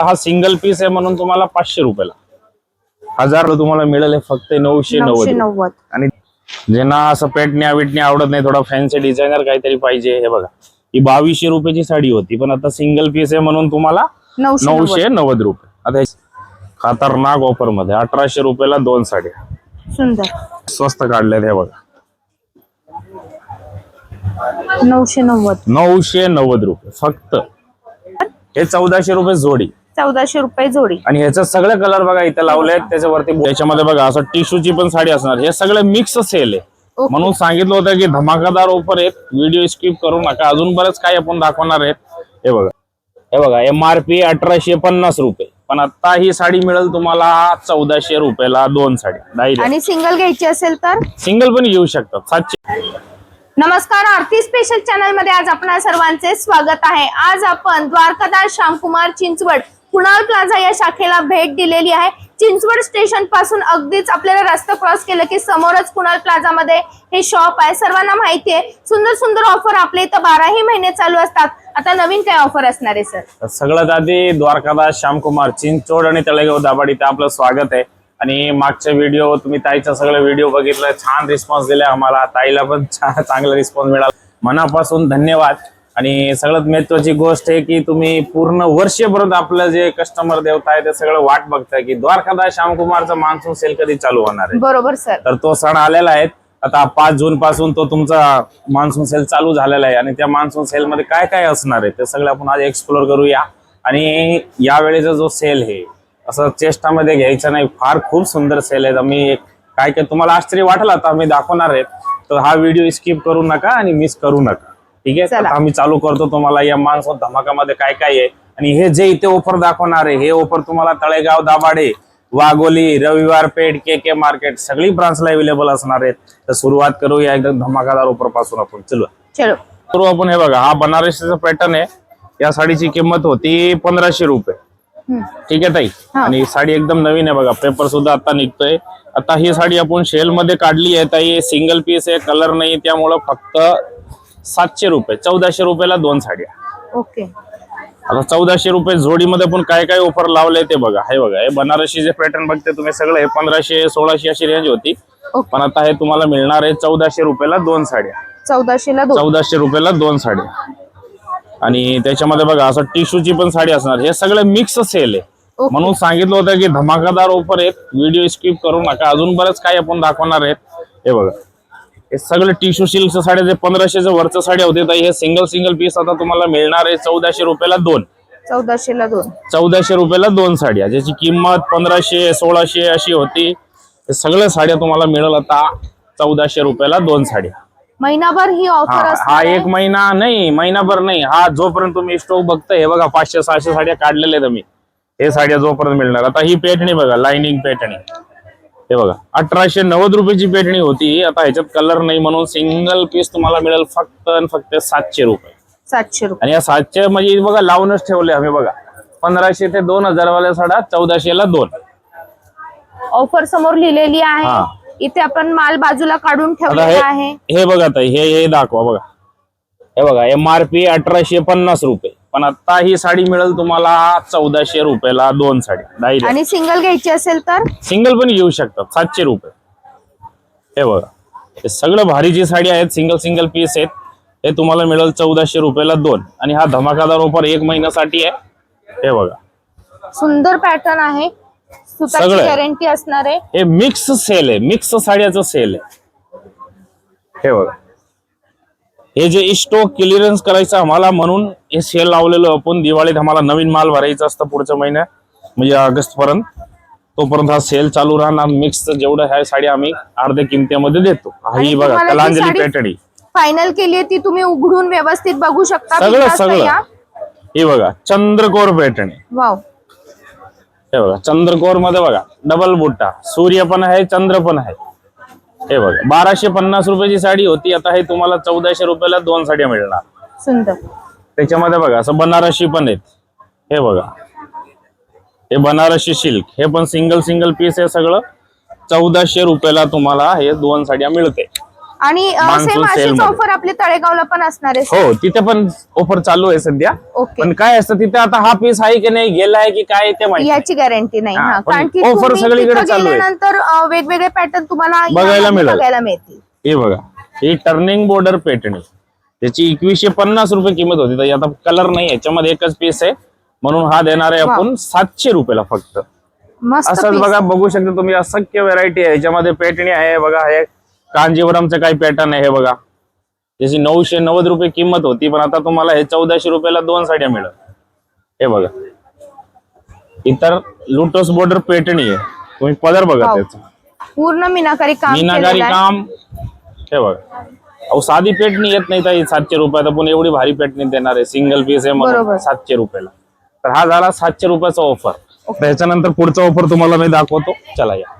हा single piece आहे म्हणून तुम्हाला पाचशे रुपयाला. हजार तुम्हाला मिळेल हे फक्त नऊशे नऊशे नव्वद नव्वद. आणि ज्यांना असं पेटण्या विटण्या आवडत नाही थोडा फॅन्सी डिझायनर काहीतरी पाहिजे हे बघा. ही बावीसशे रुपयाची साडी होती पण आता सिंगल पीस आहे म्हणून तुम्हाला नऊशे नव्वद. नऊशे नव्वद रुपये. आता खतरनाक ऑफरमध्ये अठराशे रुपयाला दोन साड्या. सुंदर. स्वस्त काढल्यात हे बघा. नऊशे नव्वद. नऊशे नव्वद रुपये फक्त. हे चौदाशे रुपये जोडी. चौदाशे रुपये जोडी. आणि ह्याचे सगळे कलर बघा इथे लावले आहेत त्याच्यावरती त्याच्यामध्ये बघा असं टिश्यूची पण साडी असणार. हे सगळे मिक्स सेल आहे. म्हणून सांगितलं होतं की धमाकादार ऑफर आहेत. व्हिडिओ स्किप करू नका. अजून बरंच काही आपण दाखवणार आहेत. हे बघा. हे बघा एम आर पी अठराशे पन्नास रुपये. पण आता ही साडी मिळेल तुम्हाला चौदाशे रुपयाला दोन डायरेक्ट आणि सिंगल घ्यायची असेल तर? सिंगल पण घेऊ शकतात. सातशे. नमस्कार आरती स्पेशल चॅनलमध्ये आज आपणा सर्वांचे स्वागत आहे. आज आपण द्वारकादास श्यामकुमार चिंचवड कुणाल प्लाझा या शाखेला भेट दिलेली आहे. चिंचवड स्टेशनपासून अगदीच आपल्याला रस्ता क्रॉस केलं की समोरच कुणाल प्लाझा मध्ये हे शॉप आहे. सर्वांना माहिती आहे. सुंदर सुंदर ऑफर आपले इथं बाराही महिने चालू असतात. आता नवीन काय ऑफर असणार आहे सर सगळ्यात आधी द्वारकादास श्यामकुमार चिंचोड आणि तळेगाव दाबाड इथे आपलं स्वागत आहे. आणि मागच्या व्हिडिओ तुम्ही ताईचा सगळं व्हिडिओ बघितलं. छान रिस्पॉन्स दिला आम्हाला. ताईला पण छान चांगला रिस्पॉन्स मिळाला. मनापासून धन्यवाद. आणि सगळ्यात महत्वाची गोष्ट आहे की तुम्ही पूर्ण वर्षभरात आपलं जे कस्टमर देवता आहे ते सगळं वाट बघताय की द्वारकादास श्यामकुमारचा मान्सून सेल कधी चालू होणार आहे? बरोबर सर तर तो सण आलेला आहे. आता पाच जून पासून तो तुमचा मान्सून सेल चालू झालेला आहे आणि त्या मान्सून सेल मध्ये काय काय असणार आहे ते सगळं आपण आज एक्सप्लोर करूया. आणि यावेळेचा जो सेल आहे असं चेष्टामध्ये घ्यायचं नाही. फार खूप सुंदर सेल आहेत आम्ही काय काय तुम्हाला आश्चर्य वाटलं आता आम्ही दाखवणार आहेत. तर हा व्हिडिओ स्किप करू नका आणि मिस करू नका. ठीक आहे. आता आम्ही चालू करतो तुम्हाला या मान्सून धमाकामध्ये काय काय आहे. आणि हे जे इथे ऑफर दाखवणार आहे हे ऑफर तुम्हाला तळेगाव दाभाडे वाघोली रविवार पेठ के के मार्केट सगळी ब्रांचला अवेलेबल असणार आहेत. तर सुरुवात करूया एकदम धमाकादार ऑफरपासून आपण. चलो. चलो. करू आपण हे बघा. हा बनारसीचा पॅटर्न आहे. या साडीची किंमत होती पंधराशे रुपये. ठीक आहे ताई? हा. आणि साडी एकदम नवीन आहे बघा. पेपर सुद्धा आता निघतोय. आता ही साडी आपण शेल मध्ये काढली आहे ताई. सिंगल पीस आहे कलर नाही. त्यामुळं फक्त सातशे रुपये चौदाशे रुपयाला दोन साड्या. ओके. आता चौदाशे रुपये जोडीमध्ये पण काय काय ऑफर लावले ते बघा. हे बघा हे बनारसी जे पॅटर्न बघते तुम्ही सगळे पंधराशे सोळाशे अशी रेंज होती. पण आता हे तुम्हाला मिळणार आहे चौदाशे रुपयाला दोन साड्या. चौदाशेला चौदाशे रुपयाला दोन साड्या. आणि त्याच्यामध्ये बघा असं टिश्यूची पण साडी असणार. हे सगळं मिक्स सेल आहे. म्हणून सांगितलं होतं की धमाकादार ऑफर आहेत. व्हिडिओ स्किप करू नका. अजून बरंच काही आपण दाखवणार आहेत. हे बघा. हे सगळे टिश्यू सिल्कच्या साड्या जे पंधराशेच्या वरच्या साड्या होते हे सिंगल सिंगल पीस आता तुम्हाला मिळणार आहे चौदाशे रुपयाला दोन. चौदाशेला दोन. चौदाशे रुपयाला दोन साड्या ज्याची किंमत पंधराशे सोळाशे अशी होती. हे सगळ्या साड्या तुम्हाला मिळेल आता चौदाशे रुपयाला दोन साड्या. महिनाभर ही ऑफर हा हा असणार एक. महिना नाही महिनाभर नाही. हा जोपर्यंत तुम्ही स्टोक बघताय हे बघा पाचशे सहाशे साड्या काढलेल्या आहेत मी हे साड्या जोपर्यंत मिळणार. आता ही पेटणी बघा लाइनिंग पेटणी. हे बघा अठराशे नव्वद रुपयाची पेटणी होती. आता ह्याच्यात कलर नाही म्हणून सिंगल पीस तुम्हाला मिळेल फक्त आणि फक्त सातशे रुपये. सातशे रुपये. आणि या सातशे म्हणजे बघा लावूनच ठेवले आम्ही बघा. पंधराशे ते दोन हजार वाल्या साड्या चौदाशेला दोन. ऑफर समोर लिहिलेली हा. आहे इथे आपण माल बाजूला काढून आता ठेवलेला आहे. हे हे बघा ताई हे हे दाखवा बघा. हे बघा एम आर पी अठराशे पन्नास रुपये. पण आता ही साडी मिळेल तुम्हाला चौदाशे रुपयाला दोन साडी. डायरेक्ट आणि सिंगल घ्यायची असेल तर? सिंगल पण घेऊ शकतात सातशे रुपये. हे बघा हे सगळं भारीची साडी आहेत सिंगल सिंगल पीस आहेत हे तुम्हाला मिळेल चौदाशे रुपयाला दोन. आणि हा धमाकादार ऑफर एक महिन्यासाठी आहे. हे बघा. सुंदर पॅटर्न आहे. सगळं. गॅरंटी असणार आहे. हे मिक्स सेल आहे मिक्स साड्याचं सेल आहे. हे बघा. हे जे स्टॉक क्लिअरन्स करायचं आम्हाला म्हणून हे सेल लावलेलं आपण दिवाळीत आम्हाला नवीन माल भरायचा असतं पुढच्या महिन्यात म्हणजे ऑगस्ट पर्यंत तोपर्यंत हा सेल चालू राहणार. मिक्स जेवढं ह्या साड्या आम्ही अर्ध्या किमतीमध्ये देतो. ही बघा तुम्हाला ती कलांजली साडी पेटणी फायनल केली आहे ती तुम्ही उघडून व्यवस्थित बघू शकता. सगळं बिनधास्त सगळं. ही बघा चंद्रकोर पेटणी वाव. हे बघा चंद्रकोरमध्ये बघा डबल बुट्टा. सूर्य पण आहे चंद्र पण आहे. हे बघा बाराशे पन्नास रुपयाची साडी होती आता हे तुम्हाला चौदाशे रुपयाला दोन साड्या मिळणार. सुंदर. त्याच्यामध्ये बघा असं बनारसी पण आहेत. हे बघा. हे बनारसी सिल्क. हे पण सिंगल सिंगल पीस आहे सगळं. चौदाशे रुपयाला तुम्हाला हे दोन साड्या मिळते. आणि सेम अशीच. ऑफर आपली तळेगावला पण असणार आहे हो तिथे पण ऑफर चालू आहे सध्या. ओके पण काय असतं तिथे आता हा पीस आहे की नाही गेलाय की काय ते माहिती याची गॅरंटी नाही हा पण कारण की offer तुम्ही सगळीकडे तिथं चालू आहे. गेल्यानंतर अं, वेगवेगळे पॅटर्न तुम्हाला बघायला यामध्ये मिळेल. बघायला मिळतील. हे बघा ही टर्निंग बॉर्डर पेटणी त्याची एकवीसशे पन्नास रुपये किंमत होती. तर आता कलर नाही याच्यामध्ये एकच पीस आहे. म्हणून हा देणार आहे आपण सातशे रुपयाला फक्त. मस्त असंच piece. बघा बघू शकता तुम्ही असंख्य व्हरायटी आहे. याच्यामध्ये पेटणी आहे बघा हे कांजीवरमचं काही पॅटर्न आहे हे बघा. त्याची नऊशे नव्वद रुपये किंमत होती पण आता तुम्हाला हे चौदाशे रुपयाला दोन साड्या मिळत हे बघा. इतर लुटोस बॉर्डर पेटणी आहे. तुम्ही पदर बघा वाव. त्याचा. पूर्ण मीनाकारी काम मीनाकारी. काम. हे बघा. अहो साधी पेटणी येत नाही ताई सातशे रुपयात. आपण एवढी भारी पेटणी देणार आहे. सिंगल पीस आहे. म्हणून सातशे रुपयाला. तर हा झाला सातशे रुपयाचा ऑफर त्याच्यानंतर पुढचा ऑफर तुम्हाला मी दाखवतो. चला या.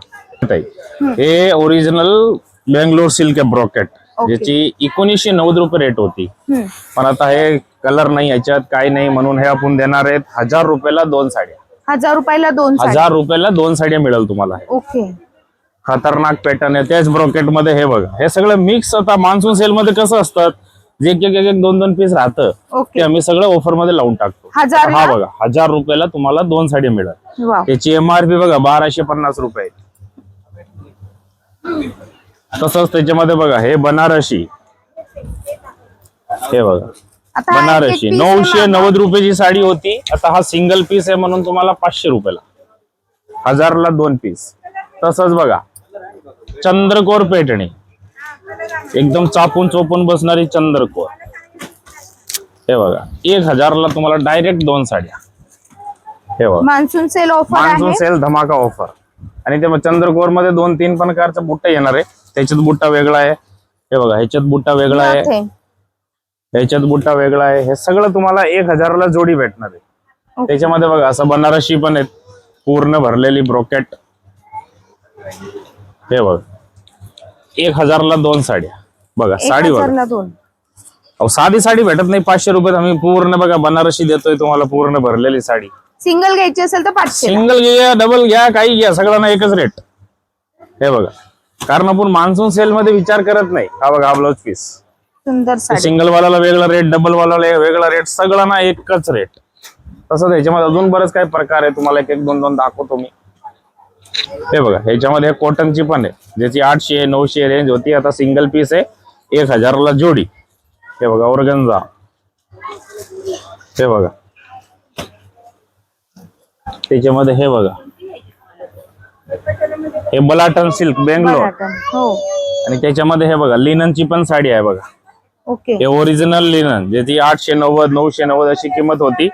हे ओरिजिनल बेंगलोर सिल्क ब्रॉकेट. ज्याची एकोणीसशे नव्वद रुपये रेट होती. पण आता हे कलर नाही याच्यात काही नाही म्हणून हे आपण देणार आहेत हजार रुपयाला दोन साड्या. हजार रुपयाला दोन हजार रुपयाला दोन साड्या मिळेल तुम्हाला. ओके. खतरनाक पॅटर्न आहे. त्याच ब्रॉकेटमध्ये हे बघा. हे सगळं मिक्स आता मान्सून सेल मध्ये कसं असतात? जे एक एक दोन दोन पीस राहतं ते आम्ही सगळं ऑफरमध्ये लावून टाकतो? हा बघा हजार रुपयाला तुम्हाला दोन साडी मिळेल त्याची एमआरपी बघा बाराशे पन्नास रुपये. तसंच त्याच्यामध्ये बघा हे बनारसी. हे बघा. आता हा एक- एक बनारसी piece नऊशे नव्वद रुपयाची साडी होती. आता हा सिंगल पीस आहे म्हणून तुम्हाला पाचशे रुपयाला. हजारला दोन पीस तसंच बघा. चंद्रकोर पेटणी. एकदम चापून चोपून बसणारी चंद्रकोर. हे बघा. एक हजारला तुम्हाला डायरेक्ट दोन साड्या. हे बघा. मान्सून सेल ऑफर मान्सून आहे. सेल धमाका ऑफर आणि ते चंद्रकोरमध्ये दोन तीन प्रकारचा बुट्टा येणार आहे. त्याच्यात बुट्टा वेगळा आहे. हे बघा ह्याच्यात बुट्टा वेगळा आहे. ह्याच्यात बुट्टा वेगळा आहे. हे सगळं तुम्हाला एक हजाराला जोडी भेटणार आहे. त्याच्यामध्ये बघा असं बनारसी पण आहेत. पूर्ण भरलेली ब्रोकेट. हे बघ. एक हजारला दोन साड्या. बघा साडी बघा. अहो साधी साडी भेटत नाही. पाचशे रुपयात आम्ही पूर्ण बघा बनारसी देतोय तुम्हाला पूर्ण भरलेली साडी. सिंगल घ्यायची असेल तर पाचशे सिंगल घ्या डबल घ्या काही घ्या सगळ्यांना एकच रेट हे बघा. कारण आपण मान्सून सेल मध्ये विचार करत नाही. हा बघा हा ब्लाउज पीस सुंदर साडी. सिंगल वाल्याला वेगळा रेट डबल वाल्याला वेगळा रेट सगळ्यांना एकच रेट तसं त्याच्यामध्ये अजून बरेच काही प्रकार आहे. तुम्हाला एक एक दोन दोन दाखवतो मी. हे बघा ह्याच्यामध्ये कॉटनची पण आहे. ज्याची आठशे नऊशे रेंज होती. आता सिंगल पीस आहे. एक हजाराला जोडी. हे बघा औरगंजा हे बघा. त्याच्यामध्ये हे बघा. हे बलाटन सिल्क बेंगलोर. हो. आणि त्याच्यामध्ये हे बघा लिननची पण साडी आहे बघा. ओके. हे ओरिजिनल लिनन ज्याची आठशे नव्वद नऊशे नव्वद अशी किंमत होती.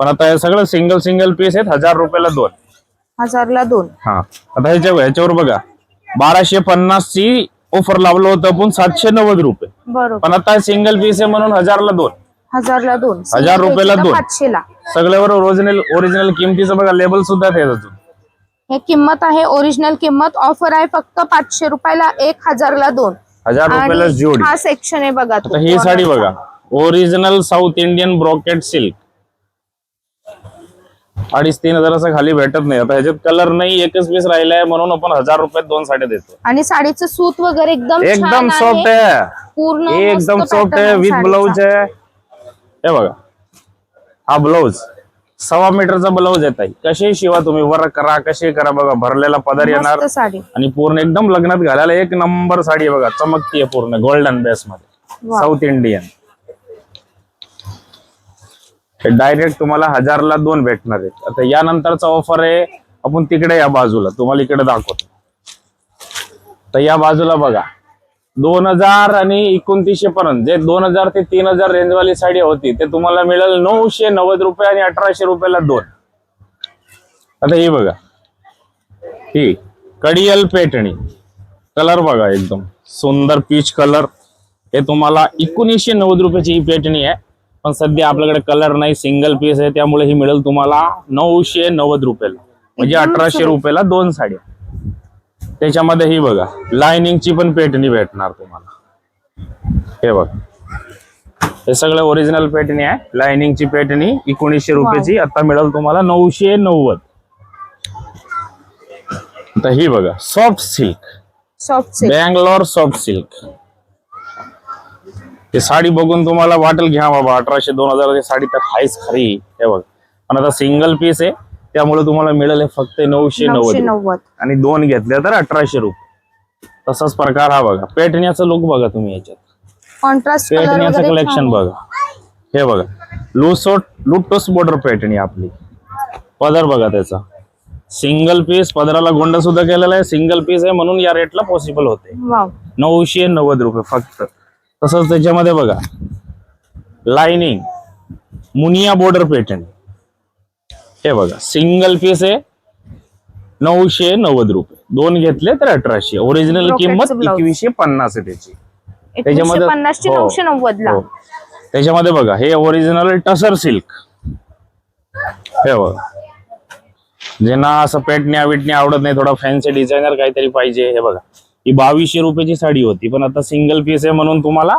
पण आता हे सगळं सिंगल सिंगल पीस आहेत हजार रुपयाला दोन. हजारला दोन. हा. आता ह्याच्या ह्याच्यावर बघा बाराशे पन्नास ची ऑफर लावलं होतं पण सातशे नव्वद रुपये. बरोबर. पण आता सिंगल पीस आहे म्हणून हजारला दोन. हजारला दोन. हजार रुपयाला दोन. पाचशेला. सगळ्यावर ओरिजिनल ओरिजिनल किमतीचं बघा लेबल सुद्धा ते अजून हे किंमत आहे ओरिजिनल किंमत. ऑफर आहे फक्त पाचशे रुपयाला एक हजारला दोन. हजार रुपयाला आणि जोडी. हा सेक्शन आहे बघा तो आता ही साडी बघा. Original south Indian brocade silk अडीच तीन हजाराचा खाली भेटत नाही. आता ह्याच्यात कलर नाही एकच पीस राहिलाय म्हणून आपण हजार रुपयात दोन साड्या देतो. आणि साडीचं सूत वगैरे एकदम एकदम छान सॉफ्ट आहे. पूर्ण एकदम मस्त सॉफ्ट pattern आहे. विथ साडीचा. ब्लाऊज आहे. हे बघा. हा ब्लाऊज सव्वा मीटरचा ब्लाऊज येत आहे कसे शिवा तुम्ही वर करा कसे करा बघा भरलेला पदर येणार. साडी. आणि पूर्ण एकदम लग्नात घालायला एक नंबर साडी बघा चमकतीये पूर्ण गोल्डन बेस मध्ये. साऊथ इंडियन हे डायरेक्ट तुम्हाला हजारला दोन भेटणार आहेत. आता यानंतरचा ऑफर आहे आपण तिकडे या बाजूला तुम्हाला इकडे दाखवतो. तर या बाजूला बघा. दोन हजार आणि एकोणतीसशे पर्यंत जे दोन हजार ते तीन हजार रेंजवाली साडी होती ते तुम्हाला मिळेल नऊशे नव्वद रुपये आणि अठराशे रुपयाला दोन. आता ही बघा. ही कडियल पेटणी. कलर बघा एकदम. सुंदर पीच कलर हे तुम्हाला एकोणीसशे नव्वद रुपयाची ही पेटणी आहे. पण सध्या आपल्याकडे कलर नाही सिंगल पीस आहे. त्यामुळे ही मिळेल तुम्हाला नऊशे नव्वद रुपयाला. म्हणजे अठराशे. रुपयाला दोन साड्या. त्याच्यामध्ये ही बघा लाइनिंगची पण पेटणी भेटणार तुम्हाला. हे बघा. हे सगळं ओरिजिनल पेटणी आहे. लाइनिंगची पेटणी एकोणीसशे रुपयाची. आता मिळेल तुम्हाला नऊशे नव्वद. आता ही बघा soft silk soft silk Bangalore soft silk ही साडी बघून तुम्हाला वाटेल घ्या बाबा अठराशे दोन हजाराची साडी तर हायच खरी. हे बघ. पण आता सिंगल पीस आहे. त्यामुळे तुम्हाला मिळेल हे फक्त नऊशे नव्वद नऊशे रुपये. नव्वद. आणि दोन घेतल्या तर अठराशे रुपये. तसाच प्रकार हा बघा. पेटण्याचं लुक बघा तुम्ही याच्यात. कॉन्ट्रास्ट पेटण्याचं कलेक्शन बघा. हे बघा. लुसोट लुटोस बॉर्डर पेटणी आपली. पदर बघा त्याचा. सिंगल पीस पदराला गोंड सुद्धा केलेला आहे. सिंगल पीस आहे म्हणून या रेटला पॉसिबल होते. वाव नऊशे नव्वद रुपये फक्त. तसंच त्याच्यामध्ये बघा. लाइनिंग मुनिया बॉर्डर पेटर्न हे बघा सिंगल पीस आहे. नऊशे नव्वद रुपये. दोन घेतले तर अठराशे. ओरिजिनल किंमत. एकवीसशे पन्नास आहे त्याची. त्याच्यामध्ये- हो. नऊशे नव्वद ला. हो. त्याच्यामध्ये बघा हे ओरिजिनल टसर सिल्क. हे बघा. ज्यांना असं पेटण्या विटण्या आवडत नाही थोडा फॅन्सी डिझायनर काहीतरी पाहिजे हे बघा. ही बावीसशे रुपयाची साडी होती पण आता सिंगल पीस आहे म्हणून तुम्हाला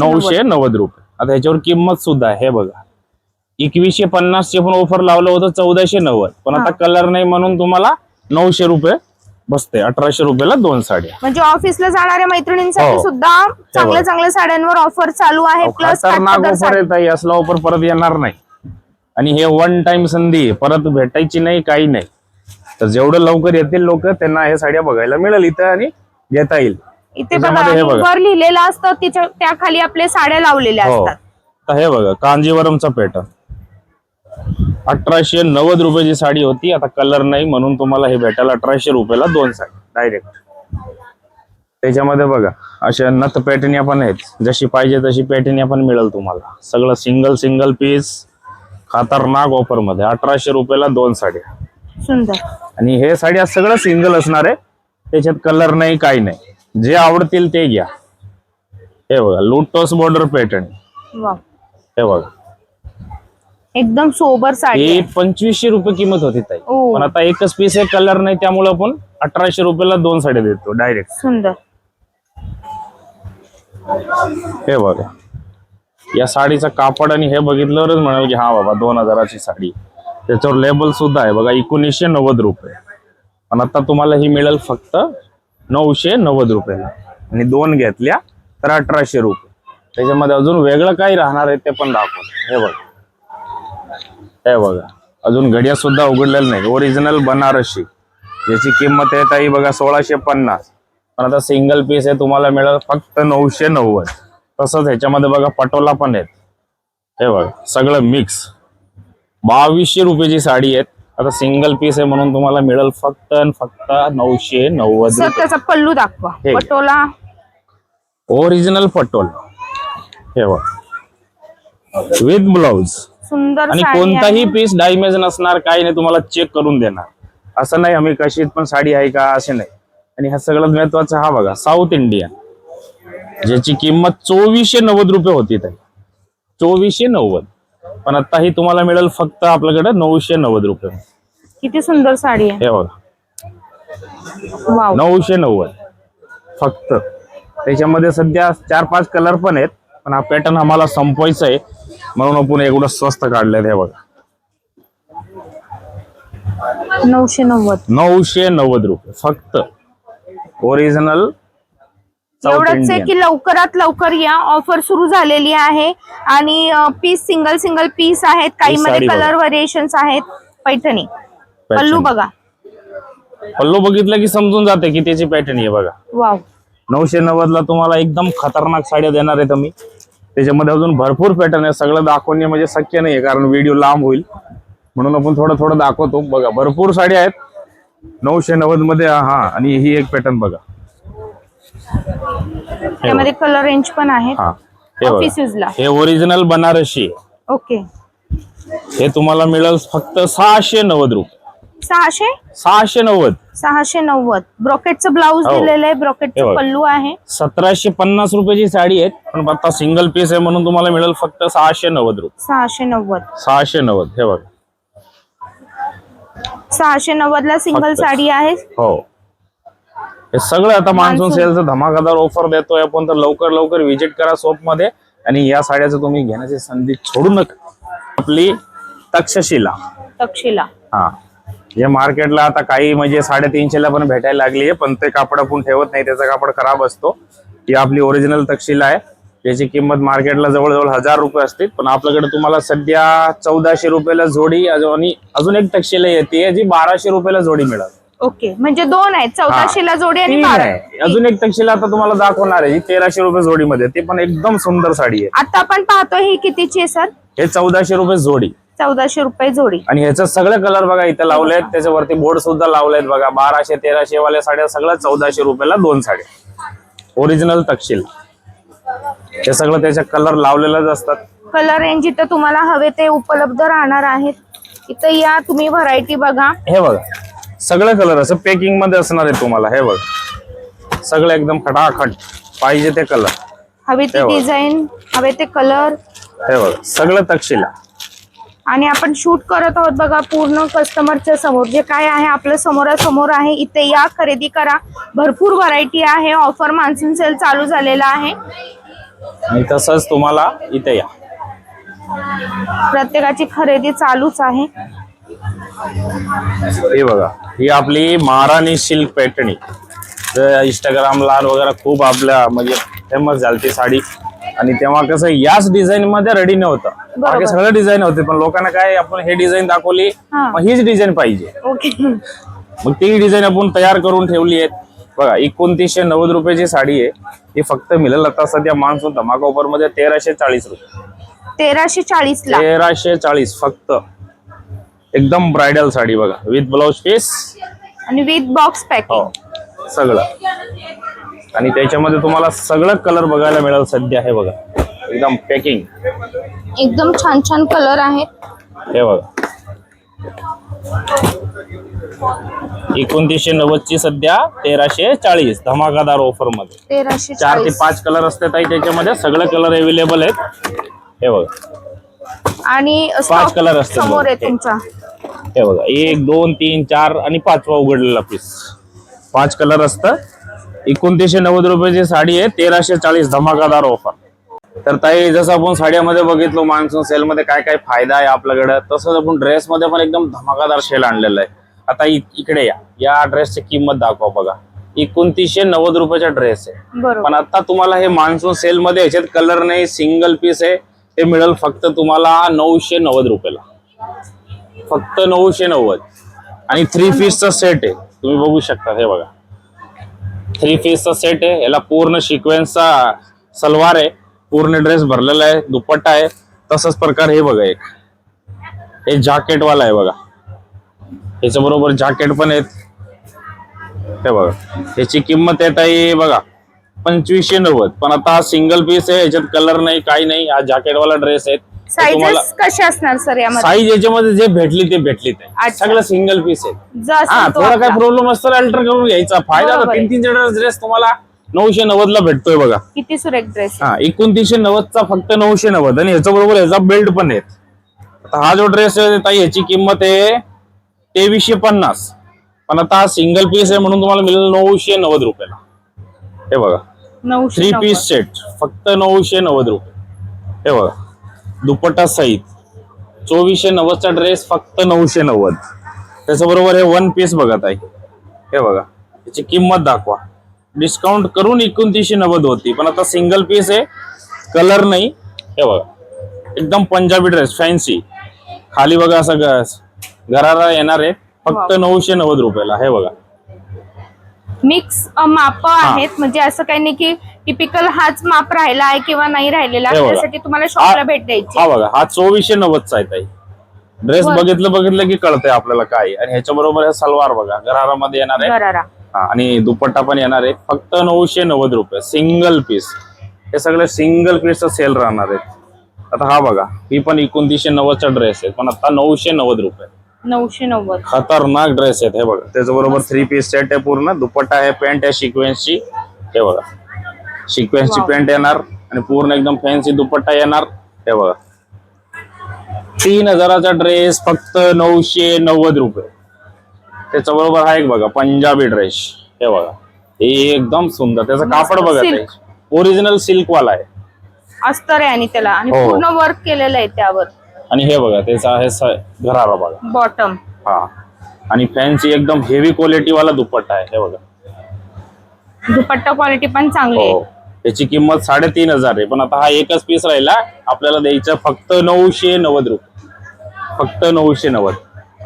नऊशे नव्वद रुपये. आता ह्याच्यावर किंमत सुद्धा आहे हे बघा. एकवीसशे पन्नासचे पण ऑफर लावलं होतं चौदाशे नव्वद. पण आता कलर नाही म्हणून तुम्हाला नऊशे रुपये बसते अठराशे रुपयाला दोन साड्या. म्हणजे ऑफिसला जाणाऱ्या मैत्रिणींसाठी हो. सुद्धा चांगल्या चांगल्या साड्यांवर ऑफर चालू आहे प्लस खतरनाक ऑफर येत आहे असला ऑफर परत येणार नाही. आणि हे वन टाइम संधी आहे. परत भेटायची नाही काही नाही. तर जेवढं लवकर येतील लोक त्यांना हे साड्या बघायला मिळेल इथं आणि घेता येईल. इथे बघा त्याच्यामध्ये हे आणि बघा. वर लिहिलेलं असतं तिच्या त्या खाली आपले साड्या लावलेल्या हो. असतात. तर हे बघा कांजीवरमचा पॅटर्न अठराशे नव्वद रुपयाची साडी होती. आता कलर नाही म्हणून तुम्हाला हे भेटेल अठराशे रुपयाला दोन साडी डायरेक्ट त्याच्यामध्ये बघा अशा नथ पॅटर्न्या पण आहेत. जशी पाहिजे तशी पॅटर्न्या पण मिळेल तुम्हाला. सगळं सिंगल सिंगल पीस खतरनाक ऑफरमध्ये अठराशे रुपयाला दोन साड्या. सुंदर. आणि हे साड्या सगळं सिंगल असणार आहे. त्याच्यात कलर नाही काही नाही. जे आवडतील ते घ्या. हे बघा लुटोस बॉर्डर पॅटर्न हे बघा. एकदम सोबर साडी ही आहे. पंचवीसशे रुपये किंमत होती ताई. ओ. पण आता एकच पीस आहे कलर नाही त्यामुळे आपण अठराशे रुपयाला दोन साड्या देतो डायरेक्ट सुंदर. हे बघा. या साडीचं कापड आणि हे बघितल्यावरच म्हणाल की हा बाबा दोन हजाराची साडी. त्याच्यावर लेबल सुद्धा आहे. बघा एकोणीसशे नव्वद रुपये. पण आता तुम्हाला ही मिळेल फक्त नऊशे नव्वद रुपयाला. आणि दोन घेतल्या तर अठराशे रुपये. त्याच्यामध्ये अजून वेगळं काही राहणार आहे ते पण दाखवतो. हे बघा. हे बघा. अजून घड्या सुद्धा उघडलेल्या नाही. ओरिजिनल बनारसी. ज्याची किंमत आहे ताई बघा सोळाशे पन्नास. पण आता सिंगल पीस आहे तुम्हाला मिळेल फक्त नऊशे नव्वद. तसंच ह्याच्यामध्ये बघा पटोला पण आहेत. हे बघा सगळं मिक्स बावीसशे रुपयाची साडी आहेत. आता सिंगल पीस आहे म्हणून तुम्हाला मिळेल फक्त आणि फक्त नऊशे नव्वद सर त्याचा पल्लू दाखवा. हे. पटोला. ओरिजिनल पटोला. हे बघा. विथ ब्लाउज सुंदर आणि साडी कोणताही आहे. पीस डायमेज नसणार काही नाही तुम्हाला चेक करून देणार. असं नाही आम्ही कशीत पण साडी आहे का असे नाही. आणि हा सगळ्यात महत्त्वाचा हा बघा साऊथ इंडियन ज्याची किंमत चोवीसशे नव्वद रुपये होती ताई. चोवीसशे नव्वद. पण आता ही तुम्हाला मिळेल फक्त आपल्याकडे नऊशे नव्वद रुपये. किती सुंदर साडी आहे. हे बघा. वाव नऊशे नव्वद. फक्त. त्याच्यामध्ये सध्या चार पाच कलर पण आहेत पण हा पॅटर्न आम्हाला संपवायचा आहे. म्हणून आपण एवढं स्वस्त काढलेत हे बघा. नऊशे नव्वद. नऊशे नव्वद रुपये. फक्त ओरिजिनल एवढंच आहे की लवकरात लवकर या ऑफर सुरू झालेली आहे. आणि पीस सिंगल सिंगल पीस आहेत. काही मध्ये कलर बघा. व्हेरिएशन्स आहेत. पैठणी. पल्लू बघा. पल्लू बघितलं की समजून जाते की त्याची पॅटर्न आहे बघा. वाव. नऊशे नव्वद ला तुम्हाला एकदम खतरनाक साड्या देणार आहेत आम्ही त्याच्यामध्ये अजून भरपूर पॅटर्न आहे. सगळं दाखवणे म्हणजे शक्य नाही कारण व्हिडिओ लांब होईल. म्हणून आपण थोडं थोडं दाखवतो. बघा भरपूर साड्या आहेत. नऊशे नव्वदमध्ये हा आणि ही एक पॅटर्न बघा. त्यामध्ये कलर रेंज पण आहेत. हा हे बघा. हे ओरिजिनल बनारसी. आहे. ओके हे तुम्हाला मिळेल फक्त सहाशे नव्वद रुपये. सहाशे? सहाशे नव्वद. सहाशे नव्वद. ब्रॉकेटचं ब्लाऊज हो. दिलेलं आहे ब्रॉकेटचं. पल्लू आहे. सतराशे पन्नास रुपयाची साडी आहे पण आता सिंगल पीस आहे म्हणून तुम्हाला मिळेल फक्त सहाशे नव्वद रुपये. सहाशे नव्वद. सहाशे नव्वद हे बघा. सहाशे नव्वद ला सिंगल फक्त. साडी आहे. हो. हे सगळं आता मान्सून. सेलचं धमाकादार ऑफर देतोय आपण तर लवकर लवकर व्हिजिट करा शॉपमध्ये आणि या साड्याचं तुम्ही घेण्याची संधी सोडू नका. आपली तक्षशिला. तक्षशिला. हा. जे मार्केटला आता काही म्हणजे साडेतीनशेला पण भेटायला लागली आहे पण ते कापड आपण ठेवत नाही त्याचा कापड खराब असतो. ही आपली ओरिजिनल तक्षशिला आहे. त्याची किंमत मार्केटला जवळजवळ हजार रुपये असते पण आपल्याकडे तुम्हाला सध्या चौदाशे रुपयाला जोडी अजून- आणि अजून एक तक्षशिला येते जी बाराशे रुपयाला जोडी मिळाल. ओके म्हणजे दोन आहेत चौदाशे ला जोडी आणि अजून एक तक्षशिला आता तुम्हाला दाखवणार आहे ही तेराशे रुपये जोडीमध्ये ती पण एकदम सुंदर साडी आहे. आता आपण पाहतोय ही कितीची आहे सर? हे चौदाशे रुपये जोडी. चौदाशे रुपये जोडी. आणि ह्याचे सगळे कलर बघा इथे लावले आहेत. त्याच्यावरती बोर्ड सुद्धा लावलेत बघा. बाराशे तेराशे वाल्या साड्या सगळ्या चौदाशे रुपयाला दोन साड्या. ओरिजिनल तक्षशिल हे सगळं त्याचे कलर लावलेलेच असतात. कलर रेंज इथं तुम्हाला हवे ते उपलब्ध राहणार आहेत. इथं या तुम्ही व्हरायटी बघा. हे बघा. सगळे कलर असं पॅकिंगमध्ये असणार आहे तुम्हाला. हे बघा. सगळं एकदम खटाखट. पाहिजे ते कलर हवे ते हे बघा. डिझाईन हवे ते कलर हे बघा. सगळं तक्षशिला आणि आपण शूट करत आहोत बघा पूर्ण कस्टमरच्या समोर. जे काय आहे आपल्या समोरासमोर आहे इथे या खरेदी करा. भरपूर व्हरायटी आहे. ऑफर मान्सून सेल चालू झालेला आहे. आणि तसंच तुम्हाला इथे या. प्रत्येकाची खरेदी चालूच आहे. हे बघा ही आपली महाराणी सिल्क पॅटर्नी इंस्टाग्रामला वगैरे खूप आपल्या म्हणजे फेमस झाली ती साडी. आणि तेव्हा कसं याच डिझाईन मध्ये रेडी नव्हतं. बाकी सगळं डिझाईन होते पण लोकांना काय आपण हे डिझाईन दाखवली. मग हीच डिझाईन पाहिजे. मग ती डिझाईन आपण तयार करून ठेवली आहे बघा एकोणतीसशे नव्वद रुपयाची साडी आहे. ही फक्त मिळेल आता सध्या मान्सून धमाका ऑफरमध्ये तेराशे चाळीस रुपये. तेराशे चाळीस तेराशे चाळीस फक्त. एकदम ब्रायडल साडी बघा विथ ब्लाउज पीस आणि विथ बॉक्स पॅकिंग सगळं. आणि त्याच्यामध्ये तुम्हाला सगळं कलर बघायला मिळेल सध्या हे बघा. एकदम पॅकिंग एकदम छान छान कलर आहेत हे बघा. एकोणतीसशे नव्वद ची सध्या तेराशे चाळीस धमाकादार ऑफरमध्ये तेराशे चार ते पाच कलर असतात त्याच्यामध्ये सगळे कलर अवेलेबल आहेत. हे बघा. आणि पाच आहे बघ. तुमचा. हे बघा. एक दोन तीन चार आणि पाचवा उघडलेला पीस पाच कलर असतं. एकोणतीसशे नव्वद रुपयाची साडी आहे तेराशे चाळीस धमाकादार ऑफर तर ताई जसं आपण साड्यामध्ये बघितलो मान्सून सेल मध्ये काय काय फायदा आहे आपल्याकडे तसंच आपण ड्रेस मध्ये पण एकदम धमाकादार सेल आणलेला आहे. आता इकडे या. या ड्रेसची किंमत दाखवा बघा. एकोणतीसशे नव्वद रुपयाचा ड्रेस आहे. पण आता तुम्हाला हे मान्सून सेल मध्ये याच्यात कलर नाही सिंगल पीस आहे. ते मिळेल फक्त तुम्हाला नऊशे नव्वद रुपयाला. फक्त नऊशे नव्वद. आणि थ्री पीसचा सेट आहे. तुम्ही बघू शकता हे बघा. थ्री पीसचा सेट आहे. याला पूर्ण सिक्वेन्सचा सलवार आहे. पूर्ण ड्रेस भरलेला आहे. दुपट्टा आहे. तसंच प्रकार हे बघा एक. हे जॅकेटवाला आहे बघा. ह्याच्या बरोबर जॅकेट पण आहेत. हे बघा. ह्याची किंमत येत आहे बघा. पंचवीसशे नव्वद. पण आता हा सिंगल पीस आहे. याच्यात कलर नाही काही नाही. हा जॅकेटवाला ड्रेस आहे. साईजेस कसे असणार सर यामध्ये? साईज याच्यामध्ये जे भेटली ते भेटली ते. अच्छा. सगळं सिंगल पीस आहे. जो हा असेल तो थोडा काय आपला. प्रॉब्लेम असतो अल्टर करून घ्यायचा. फायदा बरोबर तीन आहे. तीन ड्रेस तुम्हाला नऊशे नव्वद ला भेटतोय बघा. किती सुरेख ड्रेस हा एकोणतीसशे नव्वदचा फक्त नऊशे नव्वद आणि ह्याच्या बरोबर ह्याचा बेल्ट पण आहे आता हा जो ड्रेस आहे ताई ह्याची किंमत आहे तेवीसशे पन्नास. पण आता हा सिंगल पीस आहे म्हणून तुम्हाला मिळेल नऊशे नव्वद रुपयाला. हे बघा. नऊशे थ्री नव्वद. पीस सेट फक्त नऊशे नव्वद रुपये. हे बघा. दुपट्टा सहित चोवीसशे नव्वदचा ड्रेस फक्त नऊशे नव्वद. त्याच्याबरोबर हे वन पीस बघा ताई हे बघा त्याची किंमत दाखवा. डिस्काउंट करून एकोणतीसशे नव्वद होती पण आता सिंगल पीस आहे कलर नाही. हे बघा एकदम पंजाबी ड्रेस फॅन्सी खाली बघा असं घराला येणार आहे फक्त नऊशे नव्वद रुपयाला. हे बघा मिक्स माप आहेत. म्हणजे असं काही नाही की टिपिकल हाच माप राहिला आहे किंवा नाही राहिलेला. हे बघा. त्यासाठी तुम्हाला शॉपला भेट द्यायची. हा बघा. हा चोवीसशे नव्वदचा आहे ताई. ड्रेस बरं. बघितलं बघितलं की कळतंय आपल्याला काय आहे. आणि ह्याच्या बरोबर हे सलवार बघा. गरारामध्ये येणार आहे. गरारा हा, आणि दुपट्टा पण येणार आहे. फक्त नऊशे नव्वद रुपये. सिंगल पीस हे सगळे सिंगल पीसचा सेल राहणार आहेत. आता हा बघा. ही पण एकोणतीसशे नव्वदचा ड्रेस आहे. पण आता नऊशे नव्वद रुपये. नऊशे नव्वद. खतरनाक ड्रेस आहेत हे बघा. त्याच्याबरोबर थ्री पीस सेट आहे पूर्ण. दुपट्टा आहे पॅन्ट आहे सिक्वेन्सची हे बघा. सिक्वेन्सची. पॅन्ट येणार आणि पूर्ण एकदम फॅन्सी दुपट्टा येणार. हे बघा. तीन हजाराचा ड्रेस फक्त नऊशे नव्वद रुपये. त्याच्याबरोबर हा एक बघा पंजाबी ड्रेस हे बघा. हे एकदम सुंदर. त्याचं कापड बघा. ओरिजिनल सिल्क वाला आहे. अस्तर आहे आणि त्याला. आणि हो. पूर्ण वर्क केलेलं आहे त्यावर. आणि हे बघा त्याचा आहे स- घरारा बघा. बॉटम हा. आणि फॅन्सी एकदम हेवी क्वालिटी वाला दुपट्टा आहे हे बघा. दुपट्टा क्वालिटी पण चांगली हो. आहे याची किंमत साडेतीन हजार आहे पण आता हा एकच पीस राहिला आपल्याला द्यायचं फक्त नऊशे नव्वद रुपये. फक्त नऊशे नव्वद.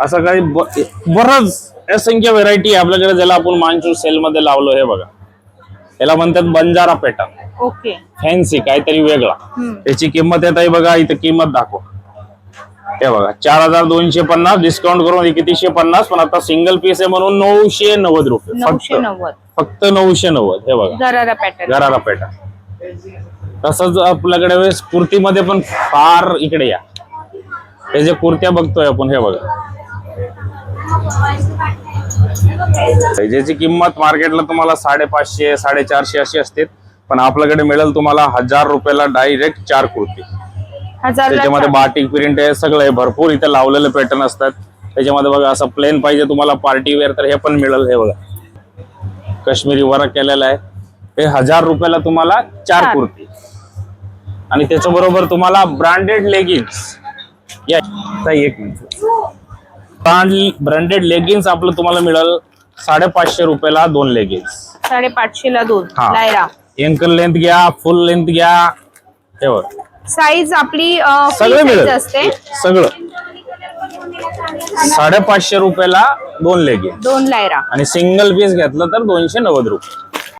असं काही ब- बरंच असंख्य व्हेरायटी आहे आपल्याकडे ज्याला आपण मानसून सेल मध्ये लावलो हे बघा. याला म्हणतात बंजारा पेटा. ओके फॅन्सी काहीतरी वेगळा. हम्म. त्याची किंमत येत आहे बघा इथं किंमत दाखव. हे बघा चार हजार दोनशे पन्नास डिस्काउंट करून कितीशे पन्नास पण आता सिंगल पीस आहे म्हणून नऊशे नव्वद रुपये. नऊशे फक्त नव्वद. फक्त नऊशे नव्वद हे बघा. गरारा पॅटर्न गरारा पेटा तसंच आपल्याकडे वेळेस कुर्तीमध्ये पण फार इकडे या. हे जे कुर्त्या बघतोय आपण हे बघा. ज्याची किंमत मार्केटला तुम्हाला साडेपाचशे साडेचारशे अशी असते पण आपल्याकडे मिळेल तुम्हाला हजार रुपयाला डायरेक्ट चार कुर्ती. त्याच्यामध्ये बाटिक प्रिंट आहे सगळं आहे भरपूर इथे लावलेले पॅटर्न असतात. त्याच्यामध्ये बघा असं प्लेन पाहिजे तुम्हाला पार्टी वेअर तर हे पण मिळेल हे बघा. काश्मीरी वर्क केलेलं आहे. हे हजार रुपयाला तुम्हाला चार. कुर्ती. आणि त्याच्याबरोबर तुम्हाला ब्रँडेड लेगिन्स या एक मिनिट. ब्रँडेड लेगिन्स आपलं तुम्हाला मिळेल साडेपाचशे रुपयाला दोन लेगिन्स साडेपाचशे ला दोन एंकल लेंथ घ्या फुल लेंथ घ्या. हे बघ. साईज आपली अं, free सगळं size मिळेल. असते. सगळं. साडेपाचशे रुपयाला दोन लेगिन्स दोन लायरा आणि सिंगल पीस घेतलं तर दोनशे नव्वद रुपये.